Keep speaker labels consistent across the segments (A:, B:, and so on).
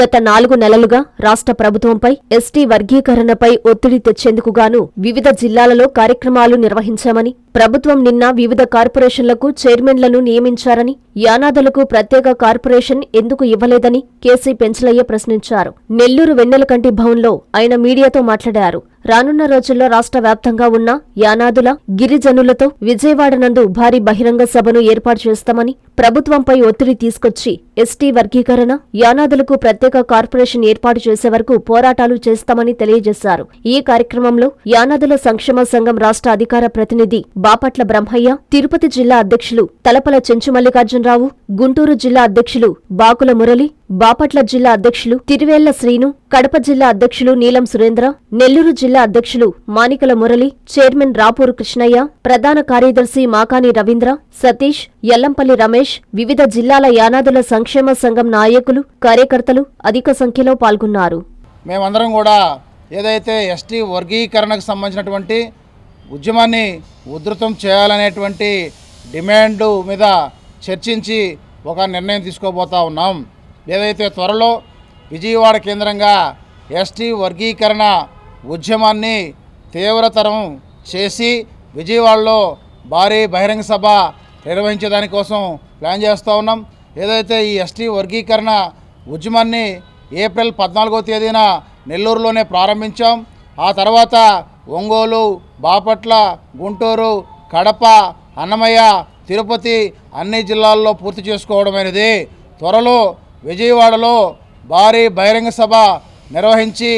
A: గత నాలుగు నెలలుగా రాష్ట్ర ప్రభుత్వంపై ఎస్టీ వర్గీకరణపై ఒత్తిడి తెచ్చేందుకు గాను వివిధ జిల్లాలలో కార్యక్రమాలు నిర్వహించామని ప్రభుత్వం నిన్న వివిధ కార్పొరేషన్లకు చైర్మన్లను నియమించారని యానాదులకు ప్రత్యేక కార్పొరేషన్ ఎందుకు ఇవ్వలేదని కేసీ పెంచలయ్య ప్రశ్నించారు. నెల్లూరు వెన్నెలకంటి భవన్లో ఆయన మీడియాతో మాట్లాడారు. రానున్న రోజుల్లో రాష్ట్ర వ్యాప్తంగా ఉన్న యానాదుల గిరిజనులతో విజయవాడ నందు భారీ బహిరంగ సభను ఏర్పాటు చేస్తామని ప్రభుత్వంపై ఒత్తిడి తీసుకొచ్చి ఎస్టీ వర్గీకరణ యానాదులకు ప్రత్యేక కార్పొరేషన్ ఏర్పాటు చేసే వరకు పోరాటాలు చేస్తామని తెలియజేశారు. ఈ కార్యక్రమంలో యానాదుల సంక్షేమ సంఘం రాష్ట్ర అధికార ప్రతినిధి బాపట్ల బ్రహ్మయ్య తిరుపతి జిల్లా అధ్యక్షులు తలపల చెంచు మల్లికార్జునరావు గుంటూరు జిల్లా అధ్యక్షులు బాకుల మురళి బాపట్ల జిల్లా అధ్యక్షులు తిరువేళ్ళ శ్రీను కడప జిల్లా అధ్యక్షులు నీలం సురేంద్ర నెల్లూరు జిల్లా అధ్యక్షులు మానికల మురళి చైర్మన్ రాపూరు కృష్ణయ్య ప్రధాన కార్యదర్శి మాకాని రవీంద్ర సతీష్ ఎల్లంపల్లి రమేష్ వివిధ జిల్లాల యానాదుల సంక్షేమ సంఘం నాయకులు కార్యకర్తలు అధిక సంఖ్యలో పాల్గొన్నారు.
B: మేమందరం కూడా ఏదైతే ఎస్టీ వర్గీకరణకు సంబంధించినటువంటి ఉద్యమాన్ని ఉధృతం చేయాలనేటువంటి డిమాండ్ మీద చర్చించి ఒక నిర్ణయం తీసుకోబోతా ఉన్నాం. ఏదైతే త్వరలో విజయవాడ కేంద్రంగా ఎస్టీ వర్గీకరణ ఉద్యమాన్ని తీవ్రతరం చేసి విజయవాడలో భారీ బహిరంగ సభ నిర్వహించేదానికోసం ప్లాన్ చేస్తూ ఉన్నాం. ఏదైతే ఈ ఎస్టీ వర్గీకరణ ఉద్యమాన్ని ఏప్రిల్ పద్నాలుగో తేదీన నెల్లూరులోనే ప్రారంభించాం. ఆ తర్వాత ఒంగోలు బాపట్ల గుంటూరు కడప అన్నమయ్య తిరుపతి అన్ని జిల్లాల్లో పూర్తి చేసుకోవడమైనది. త్వరలో విజయవాడలో భారీ బహిరంగ సభ నిర్వహించి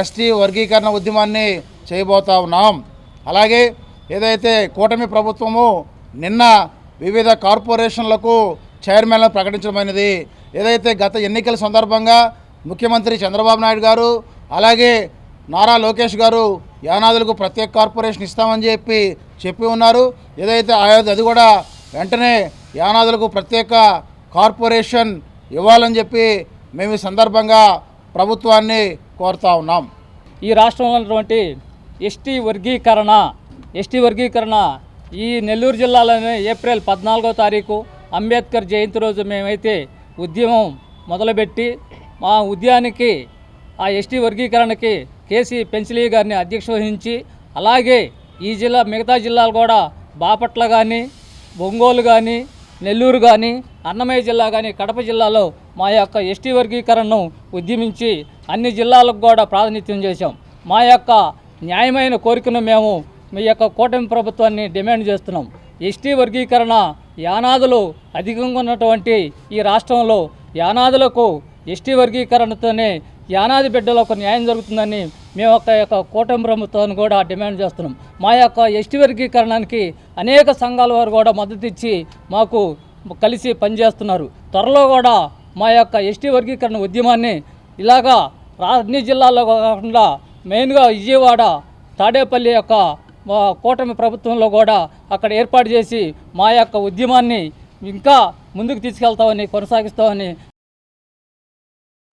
B: ఎస్టీ వర్గీకరణ ఉద్యమాన్ని చేయబోతా ఉన్నాం. అలాగే ఏదైతే కూటమి ప్రభుత్వము నిన్న వివిధ కార్పొరేషన్లకు చైర్మన్లను ప్రకటించడమైనది ఏదైతే గత ఎన్నికల సందర్భంగా ముఖ్యమంత్రి చంద్రబాబు నాయుడు గారు అలాగే నారా లోకేష్ గారు యానాదులకు ప్రత్యేక కార్పొరేషన్ ఇస్తామని చెప్పి చెప్పి ఉన్నారు. ఏదైతే ఆయా అది కూడా వెంటనే యానాదులకు ప్రత్యేక కార్పొరేషన్ ఇవ్వాలని చెప్పి మేము ఈ సందర్భంగా ప్రభుత్వాన్ని కోరుతా ఉన్నాం.
C: ఈ రాష్ట్రంలో ఉన్నటువంటి ఎస్టీ వర్గీకరణ ఎస్టీ వర్గీకరణ ఈ నెల్లూరు జిల్లాలోనే ఏప్రిల్ పద్నాలుగో తారీఖు అంబేద్కర్ జయంతి రోజు మేమైతే ఉద్యమం మొదలుపెట్టి మా ఉద్యానికి ఆ ఎస్టీ వర్గీకరణకి కేసీ పెన్సిలీ గారిని అధ్యక్ష వహించి అలాగే ఈ జిల్లా మిగతా జిల్లాలు కూడా బాపట్ల కానీ ఒంగోలు కానీ నెల్లూరు కానీ అన్నమయ్య జిల్లా కానీ కడప జిల్లాలో మా యొక్క ఎస్టీ వర్గీకరణను ఉద్యమించి అన్ని జిల్లాలకు కూడా ప్రాతినిధ్యం చేశాం. మా యొక్క న్యాయమైన కోరికను మేము మీ యొక్క కూటమి ప్రభుత్వాన్ని డిమాండ్ చేస్తున్నాం. ఎస్టీ వర్గీకరణ యానాదులు అధికంగా ఉన్నటువంటి ఈ రాష్ట్రంలో యానాదులకు ఎస్టీ వర్గీకరణతోనే యానాది బిడ్డలకు న్యాయం జరుగుతుందని మేము ఒక యొక్క కూటమి ప్రభుత్వాన్ని కూడా డిమాండ్ చేస్తున్నాం. మా యొక్క ఎస్టీ వర్గీకరణానికి అనేక సంఘాల వారు కూడా మద్దతు ఇచ్చి మాకు కలిసి పనిచేస్తున్నారు. త్వరలో కూడా మా యొక్క ఎస్టీ వర్గీకరణ ఉద్యమాన్ని ఇలాగా రా అన్ని జిల్లాల్లో కాకుండా మెయిన్గా విజయవాడ తాడేపల్లి యొక్క కూటమి ప్రభుత్వంలో కూడా అక్కడ ఏర్పాటు చేసి మా యొక్క ఉద్యమాన్ని ఇంకా ముందుకు తీసుకెళ్తామని కొనసాగిస్తామని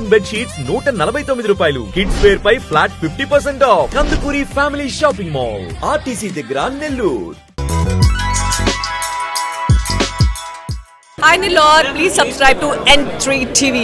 D: కాటన్ బెడ్ షీట్స్ నూట నలభై తొమ్మిది రూపాయలు. కిడ్స్ వేర్ పై flat fifty percent off. Kandukuri family shopping mall. RTC దగ్గర Nellore.
E: Hi Nilor, please subscribe to N3 TV.